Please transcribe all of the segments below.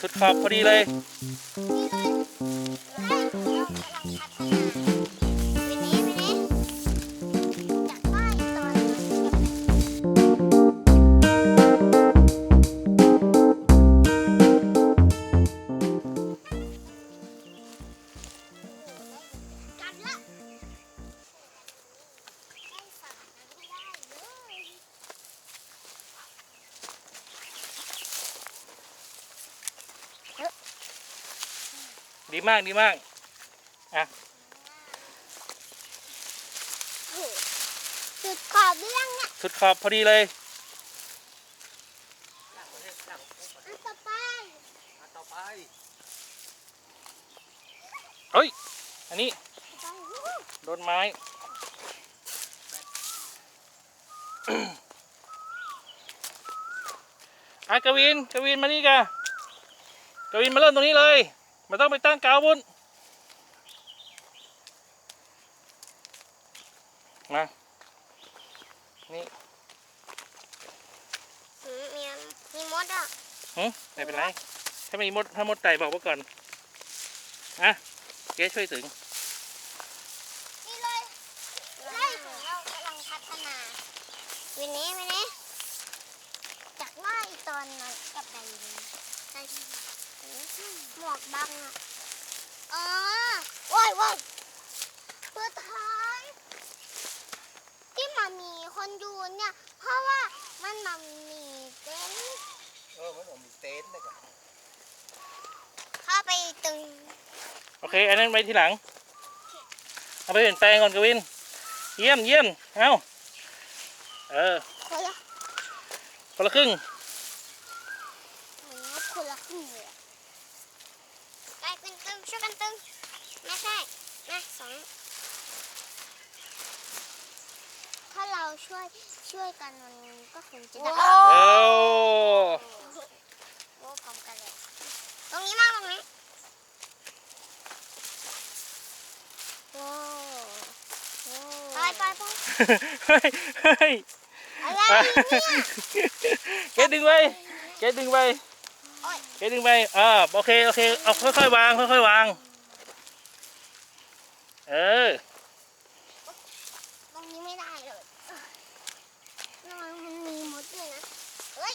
สุดขอบพอดีเลย นี่เลย ดีมากดีมากจุดขอบเรื่องเนี่ยสุดขอบพอดีเลยอันต่อไปต่อไปเฮ้ย อันนี้ไปวู้โดนไม้อะกวินกวินมานี่กะกวินมาเริ่มตรงนี้เลยไมันต้องไปตั้งกาวบุญมานี่หืมมีมีมดอะหึไม่เป็นไร ถ้ามีมดถ้ามดไต่บอกไว้ก่อนอะเจ๊ช่วยถึง นี่เลยไล่ของเรากำลังพัฒนาวันนี้วันนี้จากว่าอีตอนนั้นกับใดเลยใด หมวกบังอะอ๋อว้ายว้ายเพื่อท้าย ที่มามีคนดูเนี่ย เพราะว่ามันมามีเต็นท์เออมันมีเต็นท์นะครับเข้าไปตึงโอเค อันนั้นไว้ทีหลัง เอาไปเปลี่ยนแปลงก่อนกวิน เยี่ยมเยี่ยมเอาเออคนละคนละครึ่ง เหมือนคนละครึ่งเลยอะกลายเป็นตึง ช่วยกันตึงไม่ใช่นะสองถ้าเราช่วยช่วยกันมันก็คงจะได้โอ้โอ้พร้อมกันเลยตรงนี้มากตรงนี้โอ้โอ้ไปไปไปเฮ้ยเฮ้ยอะไรอะเนี่ยเกดดึงไปเกดดึงไปโอ้ย เกดดึงไปอ่าโอเคโอเคเอาค่อยๆวางค่อยๆวาง เออตรงนี้ไม่ได้เลยทำไมมันมีมดเลยนะเฮ้ย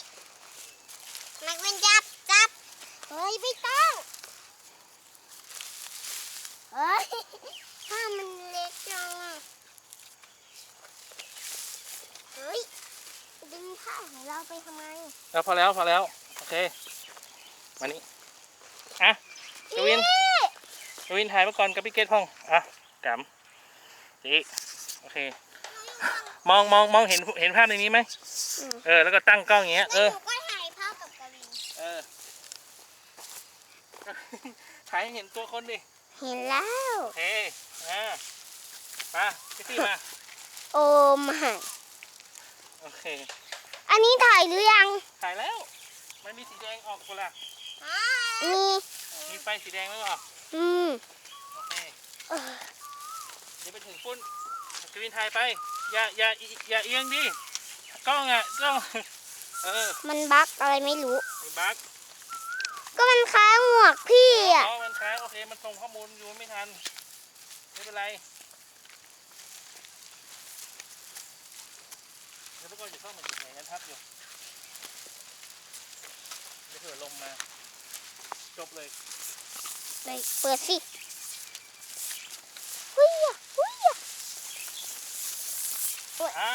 แม็กวินจับจับเฮ้ยไม่ต้องเฮ้ยถ้ามันเล็กจังอะเฮ้ยดึงผ้าของเราไปทำไมแล้วพอแล้วพอแล้ว โอเค มานี่อะกวินกวินถ่ายมาก่อนกับพี่เกดพ่องอะกำจีโอเค มองมองมองเห็นเห็นภาพในนี้ไหมอืมเออ แล้วก็ตั้งกล้องอย่างเงี้ยเอแล้วอหนูก็ถ่ายภาพกับกวินเออถ่ายให้เห็นตัวคนดิ เห็นแล้วโอเคอ่ามาพี่ตี้มา โอมหายโอเค อันนี้ถ่ายหรือยัง ถ่ายแล้ว มันมีสีแดงออกคนละ มีมีไฟสีแดงแล้วเหรออืมโอเคเออเดี๋ยวไปถึงปุ้นกวินถ่ายไป อย่าอย่าอย่าเอียงดิกล้องอะกล้องเออมันบั๊กอะไรไม่รู้ ไอ้บั๊กก็มันค้างหมวกพี่อะอ๋อมันค้างโอเคมันส่งข้อมูลอยู่ไม่ทันไม่เป็นไรเดี๋ยวพวกเราจะเข้ามาอยู่ไหนกันทับอยู่เดี๋ยวเผื่อลมมา จบเลยเลยเปิดสิหุ้ยอะหุ้ยอะอ่า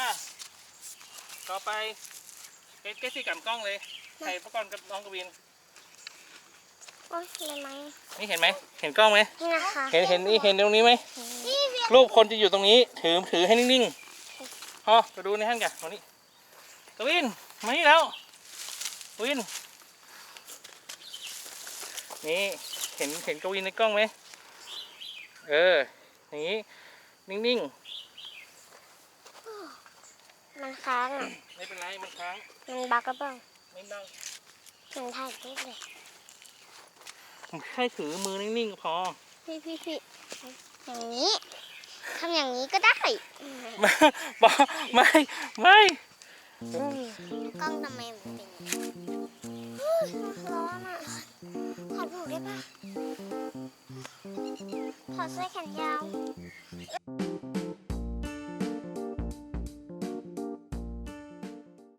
ต่อไปเกตเกตที่กำกล้องเลยถ่ายพวกกอนกับน้องกวิน โอ้ยเห็นไหมนี่เห็นไหม เห็นกล้องไหม นี่นะคะเห็นเห็นนี่เห็นตรงนี้ไหม นี่เวียรูปคนจะอยู่ตรงนี้ ถือถือให้นิ่งๆพอไปดูในห้างกันมานี่กวิน มานี่แล้วกวิน นี่เห็นเห็นกวินในกล้องไหมเออ อย่างนี้ นิ่งๆมันค้างอะไม่เป็นไรมันค้างมันบักกระเป๋ไม่ต้องมันถ่ายรูปเลยผมแค่ถือมือนิ่งๆพอ พี่พี่พี่อย่างนี้ทำอย่างนี้ก็ได้อืมไม่ไม่ไม่กล้องทำไมมันเป็นร้อนอะ ดผูกได้ปะถอดเสื้อแขนยาว